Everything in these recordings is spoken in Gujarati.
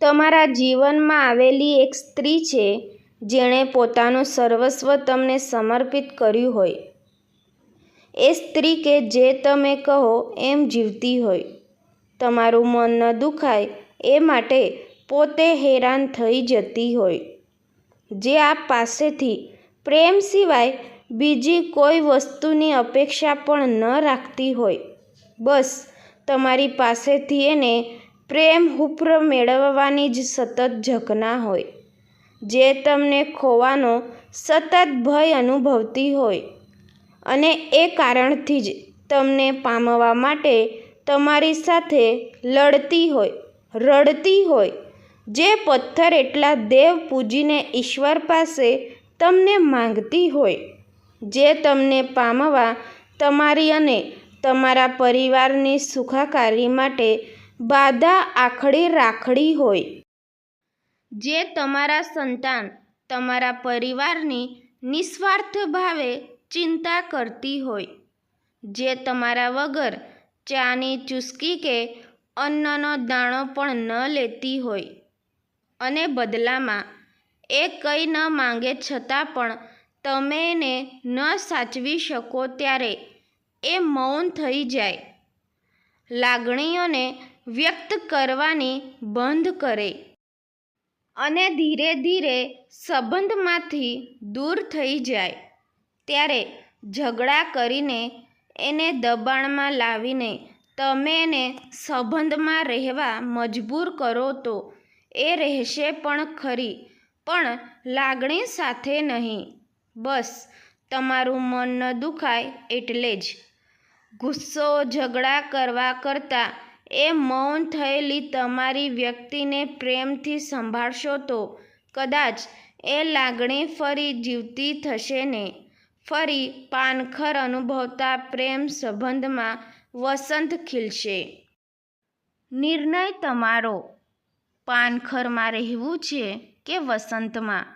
તમારા જીવનમાં આવેલી એક સ્ત્રી છે, જેણે પોતાનું સર્વસ્વ તમને સમર્પિત કર્યું હોય. એ સ્ત્રી કે જે તમે કહો એમ જીવતી હોય. તમારું મન ન દુખાય એ માટે પોતે હેરાન થઈ જતી હોય. જે આપ પાસેથી પ્રેમ સિવાય બીજી કોઈ વસ્તુની અપેક્ષા પણ ન રાખતી હોય. બસ, તમારી પાસેથી એને પ્રેમ હુપ્ર મેળવવાની જ સતત ઝંખના હોય. જે તમને ખોવાનો સતત ભય અનુભવતી હોય. અને એ કારણથી જ તમને પામવા માટે તમારી સાથે લડતી હોય, રડતી હોય. જે પથ્થર એટલા દેવ પૂજીને ઈશ્વર પાસે તમને માંગતી હોય, જે તમને પામવા તમારી અને તમારા પરિવારની સુખાકારી માટે બાધા આખડી રાખડી હોય. જે તમારા સંતાન તમારા પરિવારની નિસ્વાર્થ ભાવે ચિંતા કરતી હોય. જે તમારા વગર ચાની ચૂસકી કે અન્નનો દાણો પણ ન લેતી હોય. અને બદલામાં એ કંઈ ન માંગે છતાં પણ તમે એને ન સાચવી શકો ત્યારે એ મૌન થઈ જાય. લાગણીઓને વ્યક્ત કરવાની બંધ કરે અને ધીરે ધીરે સંબંધમાંથી દૂર થઈ જાય. ત્યારે ઝઘડા કરીને એને દબાણમાં લાવીને તમે એને સંબંધમાં રહેવા મજબૂર કરો તો એ રહેશે પણ ખરી, પણ લાગણી સાથે નહીં. બસ, તમારું મન ન દુખાય એટલે જ. ગુસ્સો, ઝઘડા કરવા કરતાં એ મૌન થયેલી તમારી વ્યક્તિને પ્રેમથી સંભાળશો તો કદાચ એ લાગણી ફરી જીવતી થશે ને. ફરી પાનખર અનુભવતા પ્રેમ સંબંધમાં વસંત ખીલશે. નિર્ણય તમારો. પાનખરમાં રહેવું છે કે વસંતમાં?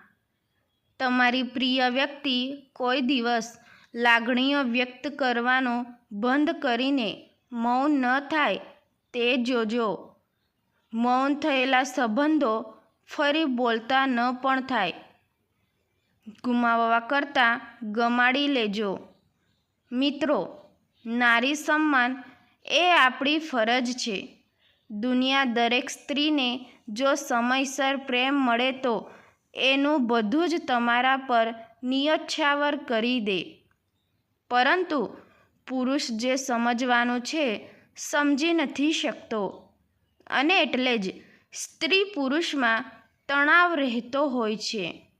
તમારી પ્રિય વ્યક્તિ કોઈ દિવસ લાગણીઓ વ્યક્ત કરવાનો બંધ કરીને મૌન ન થાય તે જોજો. મૌન થયેલા સંબંધો ફરી બોલતા ન પણ થાય. ગુમાવવા કરતાં ગમાડી લેજો. મિત્રો, નારી સન્માન એ આપણી ફરજ છે. દુનિયા દરેક સ્ત્રીને જો સમયસર પ્રેમ મળે તો એનું બધું જ તમારા પર નિયચ્છાવર કરી દે. પરંતુ પુરુષ જે સમજવાનું છે સમજી નથી શકતો. અને એટલે જ સ્ત્રી પુરુષમાં તણાવ રહેતો હોય છે.